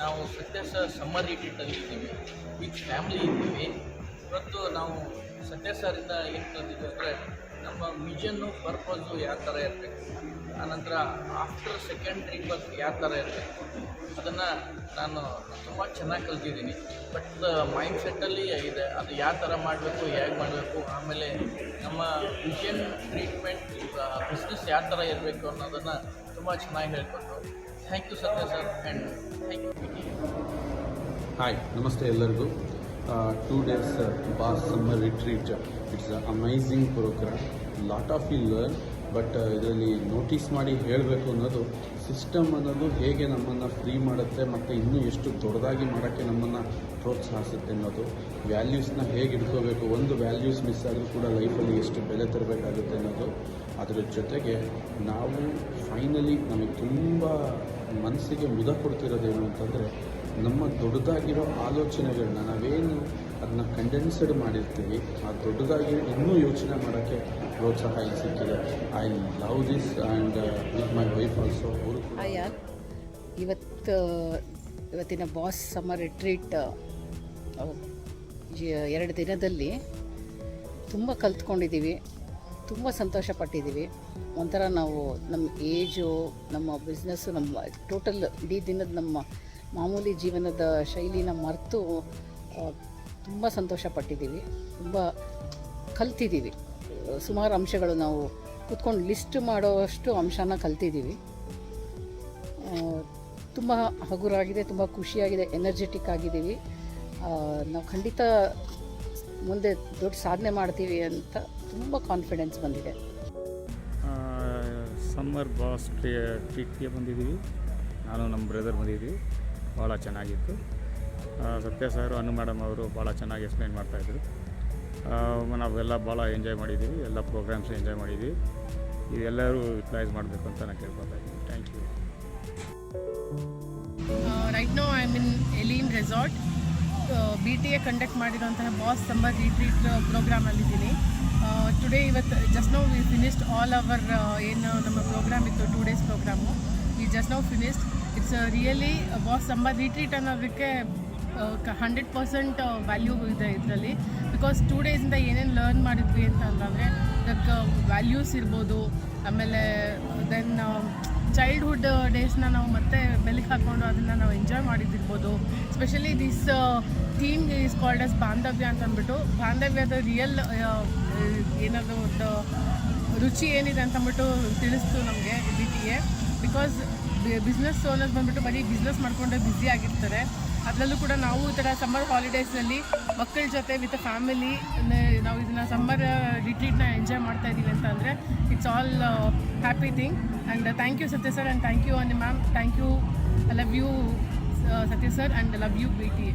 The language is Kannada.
ನಾವು ಸತ್ಯಸ ಸಮ್ಮರ್ ರಿಟ್ರೀಟಲ್ಲಿ ಇದ್ದೀವಿ ವಿತ್ ಫ್ಯಾಮಿಲಿ ಇದ್ದೀವಿ. ಇವತ್ತು ನಾವು ಸತ್ಯಸರಿಂದ ಏನು ಕಲಿತೀವಿ ಅಂದರೆ, ನಮ್ಮ ಮಿಷನ್ನು ಪರ್ಪಸು ಯಾವ ಥರ ಇರಬೇಕು. ಆನಂತರ ಆಫ್ಟರ್ ಸೆಕೆಂಡ್ ಬಸ್ ಯಾವ ಥರ ಇರಬೇಕು. ಅದನ್ನು ನಾನು ತುಂಬ ಚೆನ್ನಾಗಿ ಕಲ್ತಿದ್ದೀನಿ. ಬಟ್ ಮೈಂಡ್ ಸೆಟ್ಟಲ್ಲಿ ಇದೆ. ಅದು ಯಾವ ಥರ ಮಾಡಬೇಕು, ಹೇಗೆ ಮಾಡಬೇಕು, ಆಮೇಲೆ ನಮ್ಮ ವಿಷನ್ ಟ್ರೀಟ್ಮೆಂಟ್ ಬಿಸ್ನೆಸ್ ಯಾವ ಥರ ಇರಬೇಕು ಅನ್ನೋದನ್ನು ತುಂಬ ಚೆನ್ನಾಗಿ ಹೇಳ್ಕೊಟ್ಟು thank you Satya sir and thank you hi ನಮಸ್ತೆ ಎಲ್ಲರಿಗೂ two days boss summer retreat it's amazing programme lot of you learn but ಇದರಲ್ಲಿ ನೋಟಿಸ್ ಮಾಡಿ ಹೇಳಬೇಕು ಅನ್ನೋದು ಸಿಸ್ಟಮ್ ಅನ್ನೋದು ಹೇಗೆ ನಮ್ಮನ್ನು ಫ್ರೀ ಮಾಡುತ್ತೆ, ಮತ್ತು ಇನ್ನೂ ಎಷ್ಟು ದೊಡ್ಡದಾಗಿ ಮಾಡೋಕ್ಕೆ ನಮ್ಮನ್ನು ಪ್ರೋತ್ಸಾಹಿಸುತ್ತೆ ಅನ್ನೋದು ವ್ಯಾಲ್ಯೂಸ್ನ ಹೇಗೆ ಇಟ್ಕೋಬೇಕು, ಒಂದು ವ್ಯಾಲ್ಯೂಸ್ ಮಿಸ್ ಆದರೂ ಕೂಡ ಲೈಫಲ್ಲಿ ಎಷ್ಟು ಬೆಲೆ ತರಬೇಕಾಗುತ್ತೆ ಅನ್ನೋದು, ಅದರ ಜೊತೆಗೆ ನಾವು ಫೈನಲಿ ನಮಗೆ ತುಂಬ ಮನಸ್ಸಿಗೆ ಮುದ ಕೊಡ್ತಿರೋದೇನು ಅಂತಂದರೆ ನಮ್ಮ ದೊಡ್ಡದಾಗಿರೋ ಆಲೋಚನೆಗಳನ್ನ ನಾವೇನು ಅದನ್ನ ಕಂಡೆನ್ಸ್ಡ್ ಮಾಡಿರ್ತೀವಿ, ಆ ದೊಡ್ಡದಾಗಿ ಇನ್ನೂ ಯೋಚನೆ ಮಾಡೋಕ್ಕೆ ಪ್ರೋತ್ಸಾಹ ಇಲ್ಲಿ ಸಿಕ್ಕಿದೆ. I love this and with my wife also ಅವರು ಇವತ್ತು ಇವತ್ತಿನ ಬಾಸ್ ಸಮ್ಮರ್ ರಿಟ್ರೀಟ್ ಎರಡು ದಿನದಲ್ಲಿ ತುಂಬ ಕಲ್ತ್ಕೊಂಡಿದ್ದೀವಿ. ತುಂಬ ಸಂತೋಷ ಪಟ್ಟಿದ್ದೀವಿ ಒಂಥರ ನಾವು ನಮ್ಮ ಏಜು, ನಮ್ಮ ಬಿಸ್ನೆಸ್ಸು, ನಮ್ಮ ಟೋಟಲ್ ಇಡೀ ದಿನದ ನಮ್ಮ ಮಾಮೂಲಿ ಜೀವನದ ಶೈಲಿನ ಮರೆತು ತುಂಬ ಸಂತೋಷ ಪಟ್ಟಿದ್ದೀವಿ ತುಂಬ ಕಲ್ತಿದ್ದೀವಿ. ಸುಮಾರು ಅಂಶಗಳು ನಾವು ಕೂತ್ಕೊಂಡು ಲಿಸ್ಟ್ ಮಾಡೋವಷ್ಟು ಅಂಶನ ಕಲ್ತಿದ್ದೀವಿ. ತುಂಬ ಹಗುರಾಗಿದೆ, ತುಂಬ ಖುಷಿಯಾಗಿದೆ, ಎನರ್ಜೆಟಿಕ್ ಆಗಿದ್ದೀವಿ. ನಾವು ಖಂಡಿತ ಮುಂದೆ ದೊಡ್ಡ ಸಾಧನೆ ಮಾಡ್ತೀವಿ ಅಂತ ತುಂಬ ಕಾನ್ಫಿಡೆನ್ಸ್ ಬಂದಿದೆ. ಸಮ್ಮರ್ ಬಾಸ್ ಟ್ರೀಟ್ಗೆ ಬಂದಿದ್ದೀವಿ. ನಾನು ನಮ್ಮ ಬ್ರದರ್ ಬಂದಿದ್ದೀವಿ. ಭಾಳ ಚೆನ್ನಾಗಿತ್ತು. ಸತ್ಯ ಸರ್ ಅನು ಮೇಡಮ್ ಅವರು ಭಾಳ ಚೆನ್ನಾಗಿ ಎಕ್ಸ್ಪ್ಲೈನ್ ಮಾಡ್ತಾಯಿದ್ರು ನಾವೆಲ್ಲ ಭಾಳ ಎಂಜಾಯ್ ಮಾಡಿದ್ದೀವಿ. ಎಲ್ಲ ಪ್ರೋಗ್ರಾಮ್ಸ್ ಎಂಜಾಯ್ ಮಾಡಿದ್ದೀವಿ. ಇದೆಲ್ಲರೂ ಯುಟಿಲೈಸ್ ಮಾಡಬೇಕು ಅಂತ ನಾನು ಕೇಳ್ಕೊತಾ ಇದ್ದೀನಿ. Thank you right no I mean ಎಲೀನ್ resort B T A conduct ಮಾಡಿರೋಂತಹ boss summer retreat ಪ್ರೋಗ್ರಾಮಲ್ಲಿದ್ದೀನಿ ಟುಡೇ ಇವತ್ತು just now we finished all our ಏನು ನಮ್ಮ ಪ್ರೋಗ್ರಾಮ್ ಇತ್ತು two days programme we just now finished it's really boss summer retreat ಅನ್ನೋದಕ್ಕೆ ಹಂಡ್ರೆಡ್ ಪರ್ಸೆಂಟ್ ವ್ಯಾಲ್ಯೂ ಇದೆ ಇದರಲ್ಲಿ. ಬಿಕಾಸ್ ಟೂ ಡೇಸಿಂದ ಏನೇನು ಲರ್ನ್ ಮಾಡಿದ್ವಿ ಅಂತ ಅಂತಂದರೆ ಅದಕ್ಕೆ ವ್ಯಾಲ್ಯೂಸ್ ಇರ್ಬೋದು, ಆಮೇಲೆ ದೆನ್ ಚೈಲ್ಡ್ಹುಡ್ ಡೇಸ್ನ ನಾವು ಮತ್ತೆ ಬೆಲೆಗೆ ಹಾಕ್ಕೊಂಡು ಅದನ್ನು ನಾವು enjoy ಮಾಡಿದ್ದಿರ್ಬೋದು. Specially this theme is called as ಬಾಂಧವ್ಯ ಅಂತ ಅಂದ್ಬಿಟ್ಟು ಬಾಂಧವ್ಯದ ರಿಯಲ್ ಏನಾದರೂ ಒಂದು ರುಚಿ ಏನಿದೆ ಅಂತ ಅಂದ್ಬಿಟ್ಟು ತಿಳಿಸ್ತು ನಮಗೆ B T A because business owners ಬಂದ್ಬಿಟ್ಟು ಬರೀ ಬಿಸ್ನೆಸ್ ಮಾಡಿಕೊಂಡೆ ಬ್ಯುಸಿ ಆಗಿರ್ತಾರೆ. ಅದರಲ್ಲೂ ಕೂಡ ನಾವು ಈ ಥರ ಸಮ್ಮರ್ ಹಾಲಿಡೇಸ್ನಲ್ಲಿ ಮಕ್ಕಳ ಜೊತೆ ವಿತ್ ಫ್ಯಾಮಿಲಿ ನಾವು ಇದನ್ನ ಸಮ್ಮರ್ ರಿಟ್ರೀಟ್ನ ಎಂಜಾಯ್ ಮಾಡ್ತಾ ಇದ್ದೀವಿ ಅಂತ ಅಂದರೆ it's all happy thing and thank you Satya sir and thank you Ani ma'am. Thank you I love you Satya sir and love you B T